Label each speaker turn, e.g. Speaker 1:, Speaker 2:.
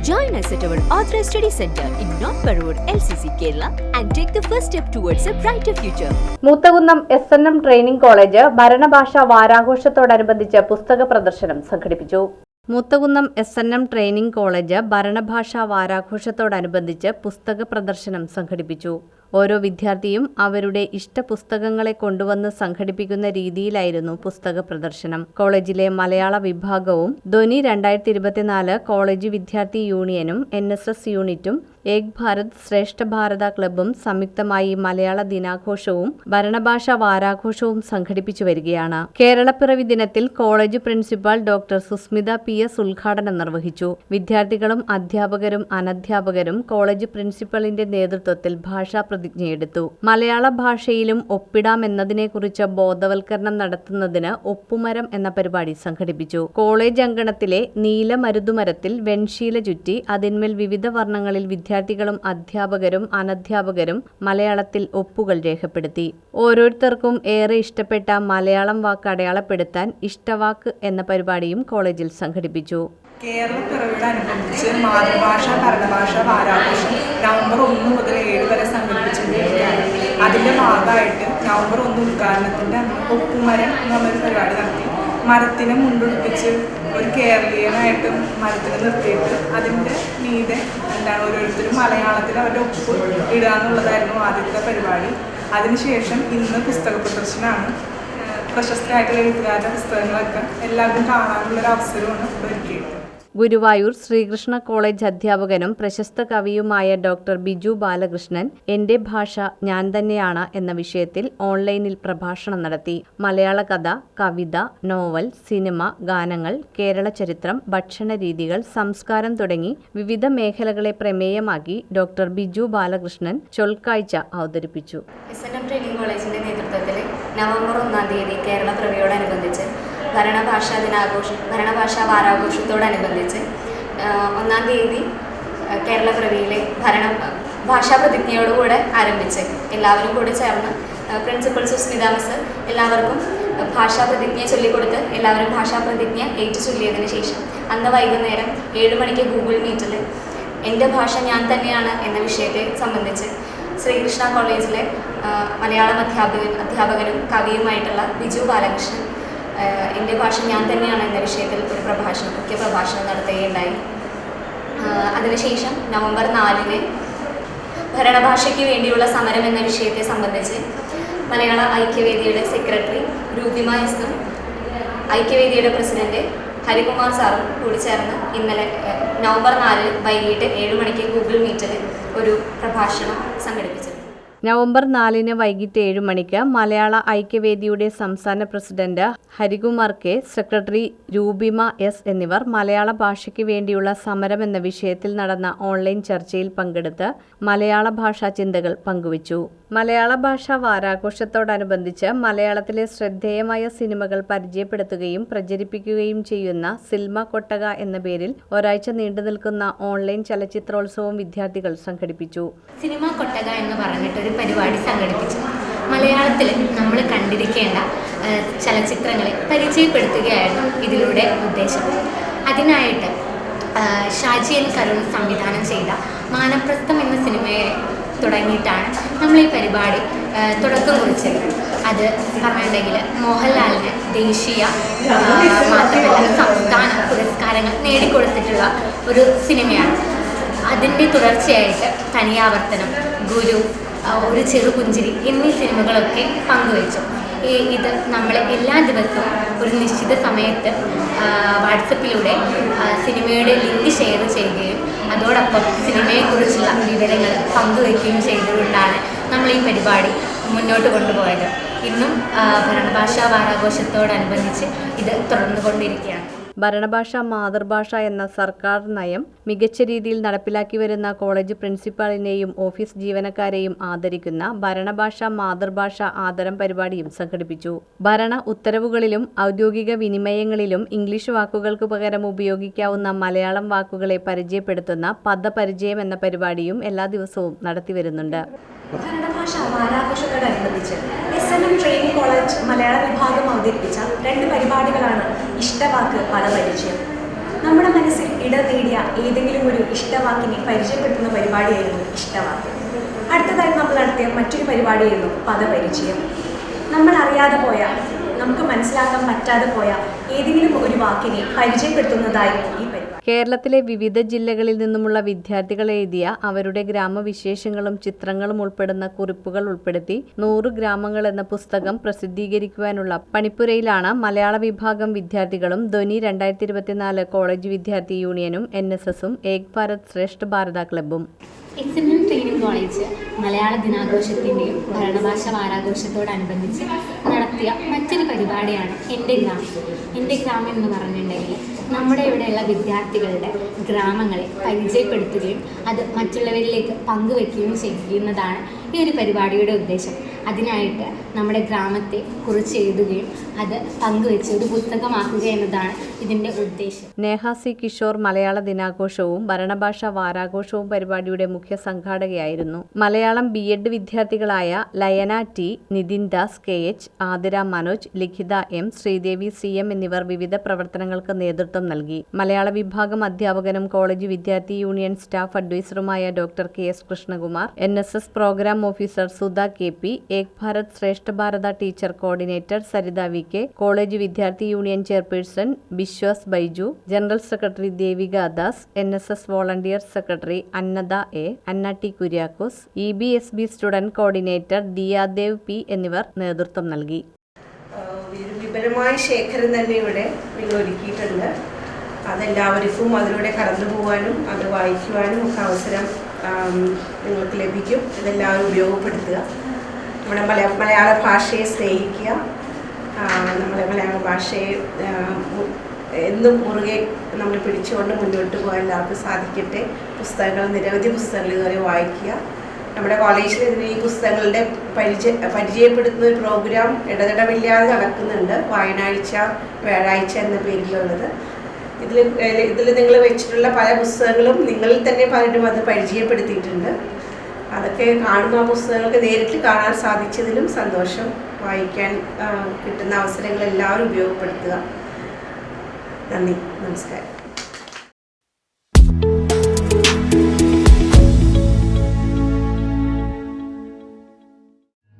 Speaker 1: Join us at our Authorized Study Center in North Parur, LCC, Kerala, and take the first step towards a brighter future.
Speaker 2: Moothakunnam S N M training college ഭരണഭാഷാ വാരാഘോഷത്തോടനുബന്ധിച്ച് പുസ്തക പ്രദർശനം സംഘടിപ്പിച്ചു Moothakunnam S N M training college ഭരണഭാഷാ വാരാഘോഷത്തോടനുബന്ധിച്ച് പുസ്തക പ്രദർശനം സംഘടിപ്പിച്ചു. ഓരോ വിദ്യാർത്ഥിയും അവരുടെ ഇഷ്ട പുസ്തകങ്ങളെ കൊണ്ടുവന്ന് സംഘടിപ്പിക്കുന്ന രീതിയിലായിരുന്നു പുസ്തക പ്രദർശനം. കോളേജിലെ മലയാള വിഭാഗവും ധ്വനി രണ്ടായിരത്തി ഇരുപത്തിനാല് കോളേജ് വിദ്യാർത്ഥി യൂണിയനും എൻ യൂണിറ്റും ഏക് ഭാരത് ശ്രേഷ്ഠ ഭാരത ക്ലബും സംയുക്തമായി മലയാള ദിനാഘോഷവും ഭരണഭാഷ വാരാഘോഷവും സംഘടിപ്പിച്ചു വരികയാണ്. കേരളപ്പിറവി ദിനത്തിൽ college principal doctor Susmitha P. S. ഉദ്ഘാടനം നിർവഹിച്ചു. വിദ്യാർത്ഥികളും അധ്യാപകരും അനധ്യാപകരും കോളേജ് പ്രിൻസിപ്പലിന്റെ നേതൃത്വത്തിൽ ഭാഷാ പ്രതിജ്ഞയെടുത്തു. മലയാള ഭാഷയിലും ഒപ്പിടാമെന്നതിനെക്കുറിച്ച് ബോധവൽക്കരണം നടത്തുന്നതിന് ഒപ്പുമരം എന്ന പരിപാടി സംഘടിപ്പിച്ചു. കോളേജ് അങ്കണത്തിലെ നീലമരുതുമരത്തിൽ വെൺശീല ചുറ്റി അതിന്മേൽ വിവിധ വർണങ്ങളിൽ വിദ്യാർത്ഥികളും അധ്യാപകരും അനധ്യാപകരും മലയാളത്തിൽ ഒപ്പുകൾ രേഖപ്പെടുത്തി. ഓരോരുത്തർക്കും ഏറെ ഇഷ്ടപ്പെട്ട മലയാളം വാക്ക് അടയാളപ്പെടുത്താൻ ഇഷ്ടവാക്ക് എന്ന പരിപാടിയും കോളേജിൽ സംഘടിപ്പിച്ചു.
Speaker 3: കേരള പിറവിയോടനുബന്ധിച്ച് മാതൃഭാഷ ഭരണഭാഷ വാരാഘോഷം നവംബർ ഒന്ന് മുതൽ ഏഴ് വരെ സംഘടിപ്പിച്ചിരിക്കുകയാണ് അതിന്റെ ഭാഗമായിട്ട് നവംബർ ഒന്ന് ഉദ്ഘാടനത്തിന്റെ ഒപ്പുമരം പറഞ്ഞൊരു പരിപാടി നടത്തി. മരത്തിനെ മുണ്ടുടിപ്പിച്ച് ഒരു കേരളീയനായിട്ട് മരത്തിന് നിർത്തിയിട്ട് അതിന്റെ മീതെ എന്താണ് ഓരോരുത്തരും മലയാളത്തിൽ അവരുടെ ഒപ്പ് ഇടുക എന്നുള്ളതായിരുന്നു ആദ്യത്തെ പരിപാടി. അതിനുശേഷം ഇന്ന് പുസ്തക പ്രദർശനമാണ്. പ്രശസ്തരായിട്ടുള്ള എഴുത്തുകാരുടെ പുസ്തകങ്ങളൊക്കെ എല്ലാവർക്കും കാണാനുള്ളൊരു അവസരമാണ് ഒരുക്കിയിട്ടുള്ളത്.
Speaker 2: ഗുരുവായൂർ ശ്രീകൃഷ്ണ കോളേജ് അധ്യാപകനും പ്രശസ്ത കവിയുമായ ഡോക്ടർ ബിജു ബാലകൃഷ്ണൻ എന്റെ ഭാഷ ഞാൻ തന്നെയാണ് എന്ന വിഷയത്തിൽ ഓൺലൈനിൽ പ്രഭാഷണം നടത്തി. മലയാള കഥ കവിത നോവൽ സിനിമ ഗാനങ്ങൾ കേരള ചരിത്രം ഭക്ഷണ രീതികൾ സംസ്കാരം തുടങ്ങി വിവിധ മേഖലകളെ പ്രമേയമാക്കി ഡോക്ടർ ബിജു ബാലകൃഷ്ണൻ ചൊൽക്കാഴ്ച അവതരിപ്പിച്ചു.
Speaker 4: എസ് എൻ എം കോളേജിന്റെ നേതൃത്വത്തിൽ നവംബർ ഒന്നാം തീയതി കേരള പിറവിയോടനുബന്ധിച്ച് ഭരണഭാഷാ ദിനാഘോഷ ഭരണഭാഷാ വാരാഘോഷത്തോടനുബന്ധിച്ച് ഒന്നാം തീയതി കേരള പ്രവിയിലെ ഭരണ പ്രതിജ്ഞയോടുകൂടെ ആരംഭിച്ച് എല്ലാവരും കൂടി ചേർന്ന് പ്രിൻസിപ്പൽ സുസ്മിത മിസ് എല്ലാവർക്കും ഭാഷാ പ്രതിജ്ഞ ചൊല്ലിക്കൊടുത്ത് എല്ലാവരും ഭാഷാ പ്രതിജ്ഞ ഏറ്റു ചൊല്ലിയതിന് ശേഷം അന്ന് വൈകുന്നേരം ഏഴ് മണിക്ക് ഗൂഗിൾ മീറ്റിൽ എന്റെ ഭാഷ ഞാൻ തന്നെയാണ് എന്ന വിഷയത്തെ സംബന്ധിച്ച് ശ്രീകൃഷ്ണ കോളേജിലെ മലയാളം അധ്യാപകൻ അധ്യാപകനും കവിയുമായിട്ടുള്ള ബിജു ബാലകൃഷ്ണൻ എന്റെ ഭാഷ ഞാൻ തന്നെയാണ് എന്ന വിഷയത്തിൽ ഒരു പ്രഭാഷണം മുഖ്യ പ്രഭാഷണം നടത്തുകയുണ്ടായി. അതിനുശേഷം നവംബർ നാലിന് ഭരണഭാഷയ്ക്ക് വേണ്ടിയുള്ള സമരം എന്ന വിഷയത്തെ സംബന്ധിച്ച് മലയാള ഐക്യവേദിയുടെ സെക്രട്ടറി രൂപിമ എസും ഐക്യവേദിയുടെ പ്രസിഡന്റ് ഹരികുമാർ സാറും കൂടി ചേർന്ന് ഇന്നലെ നവംബർ നാലിൽ വൈകിട്ട് ഏഴ് മണിക്ക് ഗൂഗിൾ മീറ്റിൽ ഒരു പ്രഭാഷണം സംഘടിപ്പിച്ചിരുന്നു
Speaker 2: നവംബർ നാലിന് വൈകിട്ട് ഏഴ് മണിക്ക് മലയാള ഐക്യവേദിയുടെ സംസ്ഥാന president Harikumar K secretary Roopima S എന്നിവർ മലയാള ഭാഷയ്ക്ക് വേണ്ടിയുള്ള സമരം എന്ന വിഷയത്തിൽ നടന്ന ഓൺലൈൻ ചർച്ചയിൽ പങ്കെടുത്ത് മലയാള ഭാഷാ ചിന്തകൾ പങ്കുവച്ചു. മലയാള ഭാഷാ വാരാഘോഷത്തോടനുബന്ധിച്ച് മലയാളത്തിലെ ശ്രദ്ധേയമായ സിനിമകൾ പരിചയപ്പെടുത്തുകയും പ്രചരിപ്പിക്കുകയും ചെയ്യുന്ന സിൽമ കൊട്ടക എന്ന പേരിൽ ഒരാഴ്ച നീണ്ടുനിൽക്കുന്ന ഓൺലൈൻ ചലച്ചിത്രോത്സവം വിദ്യാർത്ഥികൾ സംഘടിപ്പിച്ചു.
Speaker 5: സിനിമ കൊട്ടക എന്ന് പറഞ്ഞിട്ടൊരു പരിപാടി സംഘടിപ്പിച്ചു. മലയാളത്തിൽ നമ്മൾ കണ്ടിരിക്കേണ്ട ചലച്ചിത്രങ്ങളെ പരിചയപ്പെടുത്തുകയായിരുന്നു ഇതിലൂടെ ഉദ്ദേശം. അതിനായിട്ട് ഷാജി എൻ കരുൺ സംവിധാനം ചെയ്ത മാനപ്രസ്ഥം എന്ന സിനിമയെ തുടങ്ങിയിട്ടാണ് നമ്മൾ ഈ പരിപാടി തുടക്കം കുറിച്ചത്. അത് പറഞ്ഞിട്ടുണ്ടെങ്കിൽ മോഹൻലാലിന് ദേശീയ മാത്രമല്ല സംസ്ഥാന പുരസ്കാരങ്ങൾ നേടിക്കൊടുത്തിട്ടുള്ള ഒരു സിനിമയാണ്. അതിന്റെ തുടർച്ചയായിട്ട് തനിയാവർത്തനം ഗുരു ഒരു ചെറുപുഞ്ചിരി എന്നീ സിനിമകളൊക്കെ പങ്കുവച്ചു. ഇത് നമ്മൾ എല്ലാ ദിവസവും ഒരു നിശ്ചിത സമയത്ത് വാട്സപ്പിലൂടെ സിനിമയുടെ ലിങ്ക് ഷെയർ ചെയ്യുകയും അതോടൊപ്പം സിനിമയെക്കുറിച്ചുള്ള വിവരങ്ങൾ പങ്കുവയ്ക്കുകയും ചെയ്തുകൊണ്ടാണ് നമ്മൾ ഈ പരിപാടി മുന്നോട്ട് കൊണ്ടുപോയത്. ഇന്നും ഭരണഭാഷാ വാരാഘോഷത്തോടനുബന്ധിച്ച് ഇത് തുടർന്നുകൊണ്ടിരിക്കുകയാണ്.
Speaker 2: ഭരണഭാഷ മാതൃഭാഷ എന്ന സർക്കാർ നയം മികച്ച രീതിയിൽ നടപ്പിലാക്കി വരുന്ന കോളേജ് പ്രിൻസിപ്പാളിനെയും ഓഫീസ് ജീവനക്കാരെയും ആദരിക്കുന്ന ഭരണഭാഷ മാതൃഭാഷ ആദരം പരിപാടിയും സംഘടിപ്പിച്ചു. ഭരണ ഉത്തരവുകളിലും ഔദ്യോഗിക വിനിമയങ്ങളിലും ഇംഗ്ലീഷ് വാക്കുകൾക്ക് പകരം ഉപയോഗിക്കാവുന്ന മലയാളം വാക്കുകളെ പരിചയപ്പെടുത്തുന്ന പദപരിചയം എന്ന പരിപാടിയും എല്ലാ ദിവസവും നടത്തിവരുന്നുണ്ട്.
Speaker 6: ഭരണഭാഷ വാരാഘോഷത്തോടനുബന്ധിച്ച് S N M training college മലയാള വിഭാഗം അവതരിപ്പിച്ച രണ്ട് പരിപാടികളാണ് ഇഷ്ടവാക്ക് പദപരിചയം നമ്മുടെ മനസ്സിൽ ഇടം നേടിയ ഏതെങ്കിലും ഒരു ഇഷ്ടവാക്കിനെ പരിചയപ്പെടുത്തുന്ന പരിപാടിയായിരുന്നു ഇഷ്ടവാക്ക്. അടുത്തതായി നമ്മൾ നടത്തിയ മറ്റൊരു പരിപാടിയായിരുന്നു പദപരിചയം. നമ്മൾ അറിയാതെ പോയ നമുക്ക് മനസ്സിലാക്കാൻ പറ്റാതെ പോയ ഏതെങ്കിലും ഒരു വാക്കിനെ പരിചയപ്പെടുത്തുന്നതായിരുന്നു ഈ
Speaker 2: കേരളത്തിലെ വിവിധ ജില്ലകളിൽ നിന്നുമുള്ള വിദ്യാർത്ഥികൾ എഴുതിയ അവരുടെ ഗ്രാമവിശേഷങ്ങളും ചിത്രങ്ങളും ഉൾപ്പെടുന്ന കുറിപ്പുകൾ ഉൾപ്പെടുത്തി നൂറ് ഗ്രാമങ്ങൾ എന്ന പുസ്തകം പ്രസിദ്ധീകരിക്കുവാനുള്ള പണിപ്പുരയിലാണ് മലയാള വിഭാഗം വിദ്യാർത്ഥികളും ധ്വനി രണ്ടായിരത്തി ഇരുപത്തിനാല് കോളേജ് വിദ്യാർത്ഥി യൂണിയനും എൻ എസ് എസും ഏക് Bharat Shreshtha Bharat ക്ലബും
Speaker 5: S N M training college മലയാള ദിനാഘോഷത്തിന്റെയും ഭരണഭാഷ വാരാഘോഷത്തോടനുബന്ധിച്ച് നടത്തിയ മറ്റൊരു പരിപാടിയാണ് എന്റെ ഗ്രാമം. എന്റെ ഗ്രാമം എന്ന് പറഞ്ഞിട്ടുണ്ടെങ്കിൽ നമ്മുടെ ഇവിടെയുള്ള വിദ്യാർത്ഥികളുടെ ഗ്രാമങ്ങളെ പരിചയപ്പെടുത്തുകയും അത് മറ്റുള്ളവരിലേക്ക് പങ്കുവെക്കുകയും ചെയ്യുന്നതാണ് ഈ ഒരു പരിപാടിയുടെ ഉദ്ദേശം. അതിനായിട്ട് നമ്മുടെ ഗ്രാമത്തെ കുറിച്ച് എഴുതുകയും അത് പങ്കുവെച്ച് ഒരു പുസ്തകമാക്കുക എന്നതാണ് ഇതിന്റെ ഉദ്ദേശം.
Speaker 2: നേഹ സി കിഷോർ മലയാള ദിനാഘോഷവും ഭരണഭാഷ വാരാഘോഷവും പരിപാടിയുടെ മുഖ്യ സംഘാടകയായിരുന്നു. Malayalam B Ed വിദ്യാർത്ഥികളായ Layana T Nithin Das K H Athira Manoj Likhitha M Sreedevi C M എന്നിവർ വിവിധ പ്രവർത്തനങ്ങൾക്ക് നേതൃത്വം നൽകി. മലയാള വിഭാഗം അധ്യാപകനും കോളേജ് വിദ്യാർത്ഥി union staff അഡ്വൈസറുമായ doctor K S Krishnakumar N S S programme officer Sudha K P Ek Bharat Shreshtha Bharat teacher coordinator Saritha V K college വിദ്യാർത്ഥി union chairperson Biswas Baiju general secretary Devika Das N S S volunteer secretary Annada A Anna T Kuriakose E B S B student coordinator Diyadev P എന്നിവർ നേതൃത്വം നൽകി.
Speaker 7: വിപുലമായ ശേഖരം തന്നെ ഇവിടെ ഒരുക്കിയിട്ടുണ്ട്. അതെല്ലാവർക്കും അതിലൂടെ കടന്നു പോകാനും അത് വായിക്കുവാനും ഒക്കെ അവസരം നിങ്ങൾക്ക് ലഭിക്കും. ഇതെല്ലാവരും ഉപയോഗപ്പെടുത്തുക. നമ്മുടെ മല മലയാള ഭാഷയെ സ്നേഹിക്കുക. നമ്മളെ മലയാള ഭാഷയെ എന്നും മുറുകെ നമ്മൾ പിടിച്ചുകൊണ്ട് മുന്നോട്ട് പോകാൻ എല്ലാവർക്കും സാധിക്കട്ടെ. പുസ്തകങ്ങൾ നിരവധി പുസ്തകങ്ങൾ ഇതുവരെ വായിക്കുക. നമ്മുടെ കോളേജിൽ ഇതിന് ഈ പുസ്തകങ്ങളുടെ പരിചയ പരിചയപ്പെടുത്തുന്ന ഒരു പ്രോഗ്രാം ഇടതടവില്ലാതെ നടക്കുന്നുണ്ട്. വായനാഴ്ച വ്യാഴാഴ്ച എന്ന പേരിലുള്ളത്. ഇതിൽ ഇതിൽ നിങ്ങൾ വെച്ചിട്ടുള്ള പല പുസ്തകങ്ങളും നിങ്ങളിൽ തന്നെ പലരും അത് പരിചയപ്പെടുത്തിയിട്ടുണ്ട്. അതൊക്കെ കാണുന്ന പുസ്തകങ്ങൾക്ക് നേരിട്ട് കാണാൻ സാധിച്ചതിലും സന്തോഷം വായിക്കാൻ കിട്ടുന്ന അവസരങ്ങൾ എല്ലാവരും ഉപയോഗപ്പെടുത്തുക. നന്ദി. നമസ്കാരം.